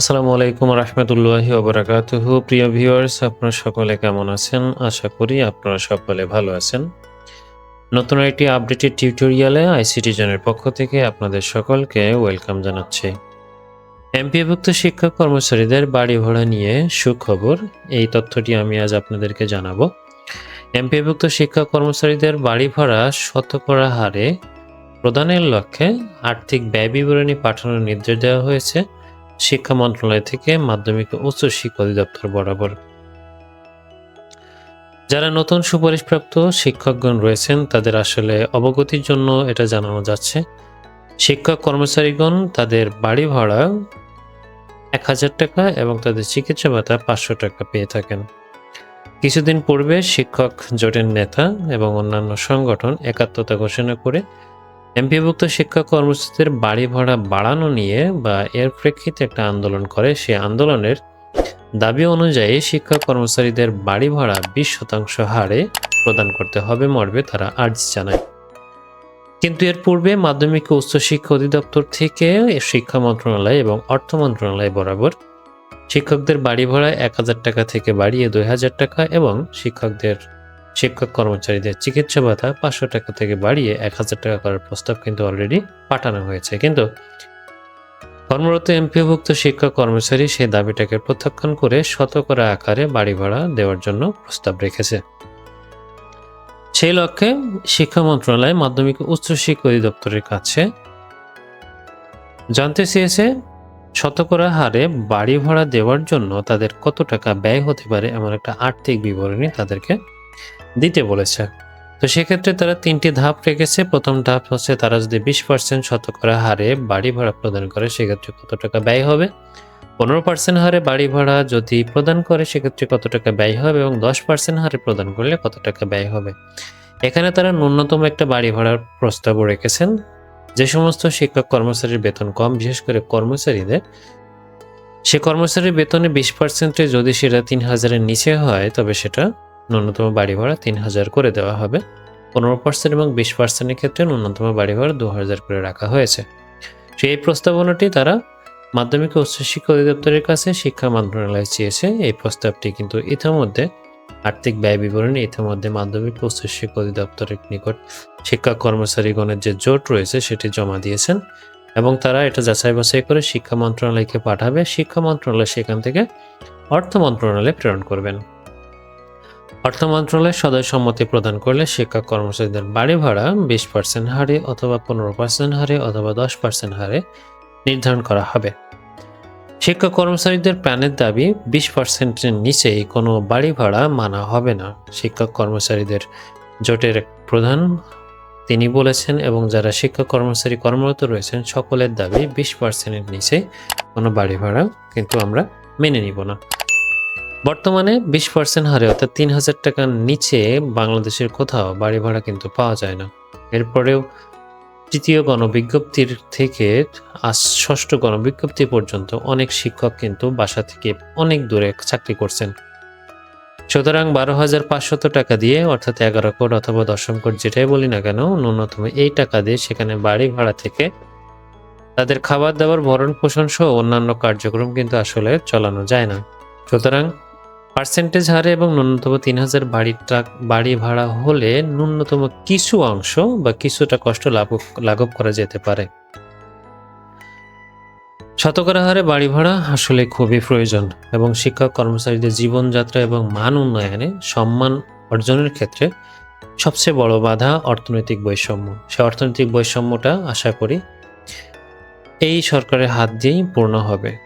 আসসালামু আলাইকুম রহমতুল্লাহি ওবরাকাতুহু প্রিয় ভিউয়ার্স আপনারা সকলে কেমন আছেন? আশা করি আপনারা সকলে ভালো আছেন। নতুন একটি আপডেটেড টিউটোরিয়ালে আইসিটি জনের পক্ষ থেকে আপনাদের সকলকে ওয়েলকাম জানাচ্ছি। এমপিভুক্ত শিক্ষক কর্মচারীদের বাড়ি ভাড়া নিয়ে সুখবর। এই তথ্যটি আমি আজ আপনাদেরকে জানাব। এমপিভুক্ত শিক্ষক কর্মচারীদের বাড়ি ভাড়া শতকরা হারে প্রদানের লক্ষ্যে আর্থিক ব্যয় বিবরণী পাঠানোর নির্দেশ দেওয়া হয়েছে। শিক্ষা মন্ত্রণালয় থেকে মাধ্যমিক ও উচ্চ শিক্ষা অধিদপ্তর বরাবর। যারা নতুন সুপারিশপ্রাপ্ত শিক্ষকগণ রয়েছেন, তাদের আসলে অবগতির জন্য এটা জানানো যাচ্ছে। শিক্ষক কর্মচারীগণ তাদের বাড়ি ভাড়া এক হাজার টাকা এবং তাদের চিকিৎসা ভাতা পাঁচশো টাকা পেয়ে থাকেন। কিছুদিন পূর্বে শিক্ষক জোটের নেতা এবং অন্যান্য সংগঠন একাত্মতা ঘোষণা করে এমপিভুক্ত শিক্ষক কর্মসূচির বাড়ি ভাড়া বাড়ানো নিয়ে বা এর প্রেক্ষিতে একটা আন্দোলন করে। সে আন্দোলনের দাবি অনুযায়ী শিক্ষক কর্মচারীদের বাড়ি ভাড়া বিশ শতাংশ হারে প্রদান করতে হবে মর্বে তারা আর্জি জানায়। কিন্তু এর পূর্বে মাধ্যমিক উচ্চ শিক্ষা অধিদপ্তর থেকে শিক্ষা মন্ত্রণালয় এবং অর্থ মন্ত্রণালয় বরাবর শিক্ষকদের বাড়ি ভাড়া এক হাজার টাকা থেকে বাড়িয়ে দুই হাজার টাকা এবং শিক্ষকদের শিক্ষক কর্মচারীদের চিকিৎসা ভাতা পাঁচশো টাকা থেকে বাড়িয়ে এক হাজার টাকা করার প্রস্তাব কিন্তু অলরেডি পাঠানো হয়েছে। কিন্তু কর্মরত এমপিভুক্ত শিক্ষক কর্মচারী সেই দাবিটাকে প্রত্যাখ্যান করে শতকরা আকারে বাড়ি ভাড়া দেওয়ার জন্য প্রস্তাব রেখেছে। সেই লক্ষ্যে শিক্ষা মন্ত্রণালয় মাধ্যমিক উচ্চ শিক্ষা অধিদপ্তরের কাছে জানতে চেয়েছে শতকরা হারে বাড়ি ভাড়া দেওয়ার জন্য তাদের কত টাকা ব্যয় হতে পারে এমন একটা আর্থিক বিবরণী তাদেরকে দিতে বলেছে। তো সেক্ষেত্রে তারা তিনটি ধাপ রেখেছে। প্রথম ধাপ হচ্ছে তারা যদি বিশ পার্সেন্ট শতকরা হারে বাড়ি ভাড়া প্রদান করে, সেক্ষেত্রে কত টাকা ব্যয় হবে? পনেরো পার্সেন্ট হারে বাড়ি ভাড়া যদি প্রদান করে, সেক্ষেত্রে কত টাকা ব্যয় হবে এবং দশ পার্সেন্ট হারে প্রদান করলে কত টাকা ব্যয় হবে? এখানে তারা ন্যূনতম একটা বাড়ি ভাড়ার প্রস্তাবও রেখেছেন। যে সমস্ত শিক্ষক কর্মচারীর বেতন কম, বিশেষ করে কর্মচারীদের, সে কর্মচারীর বেতনে বিশ পার্সেন্টে যদি সেটা তিন হাজারের নিচে হয়, তবে সেটা ন্যূনতম বাড়ি ভাড়া তিন হাজার করে দেওয়া হবে। পনেরো পার্সেন্ট এবং বিশ পার্সেন্টের ক্ষেত্রে ন্যূনতম বাড়ি ভাড়া দু হাজার করে রাখা হয়েছে। সেই প্রস্তাবনাটি তারা মাধ্যমিক ও উচ্চশিক্ষা অধিদপ্তরের কাছে শিক্ষা মন্ত্রণালয় চেয়েছে। এই প্রস্তাবটি কিন্তু ইতিমধ্যে আর্থিক ব্যয় বিবরণী ইতিমধ্যে মাধ্যমিক ও উচ্চশিক্ষা অধিদপ্তরের নিকট শিক্ষা কর্মচারীগণের যে জোট রয়েছে সেটি জমা দিয়েছেন এবং তারা এটা যাচাই বাছাই করে শিক্ষা মন্ত্রণালয়কে পাঠাবে। শিক্ষা মন্ত্রণালয় সেখান থেকে অর্থ মন্ত্রণালয়ে প্রেরণ করবেন। অর্থ মন্ত্রণালয়ের সদয় সম্মতি প্রদান করলে শিক্ষক কর্মচারীদের বাড়ি ভাড়া বিশ পার্সেন্ট হারে অথবা পনেরো পার্সেন্ট হারে অথবা দশ পার্সেন্ট হারে নির্ধারণ করা হবে। শিক্ষক কর্মচারীদের প্রাণের দাবি বিশ পার্সেন্টের নিচে কোনো বাড়ি ভাড়া মানা হবে না। শিক্ষক কর্মচারীদের জোটের প্রধান তিনি বলেছেন এবং যারা শিক্ষক কর্মচারী কর্মরত রয়েছেন সকলের দাবি বিশ পার্সেন্টের নিচে কোনো বাড়ি ভাড়া কিন্তু আমরা মেনে নিব না। বর্তমানে বিশ পার্সেন্ট হারে, অর্থাৎ তিন হাজার টাকার নিচে বাংলাদেশের কোথাও বাড়ি ভাড়া কিন্তু পাওয়া যায় না। এরপরেও তৃতীয় গণবিজ্ঞপ্তির থেকে আজ ষষ্ঠ গণবিজ্ঞপ্তি পর্যন্ত অনেক শিক্ষক কিন্তু বাসা থেকে অনেক দূরে চাকরি করছেন। সুতরাং বারো হাজার পাঁচশত টাকা দিয়ে, অর্থাৎ এগারো কোট অথবা দশম কোট যেটাই বলি না কেন, ন্যূনতম এই টাকা দিয়ে সেখানে বাড়ি ভাড়া থেকে তাদের খাবার দাবার ভরণ পোষণ সহ অন্যান্য কার্যক্রম কিন্তু আসলে চালানো যায় না। সুতরাং পার্সেন্টেজ হারে এবং ন্যূনতম তিন হাজার বাড়ির টাক বাড়ি ভাড়া হলে ন্যূনতম কিছু অংশ বা কিছুটা কষ্ট লাভ লাঘব করা যেতে পারে। শতকরা হারে বাড়ি ভাড়া আসলে খুবই প্রয়োজন এবং শিক্ষক, কর্মচারীদের জীবনযাত্রা এবং মান উন্নয়নে সম্মান অর্জনের ক্ষেত্রে সবচেয়ে বড় বাধা অর্থনৈতিক বৈষম্য। সে অর্থনৈতিক বৈষম্যটা আশা করি এই সরকারের হাত দিয়েই পূর্ণ হবে।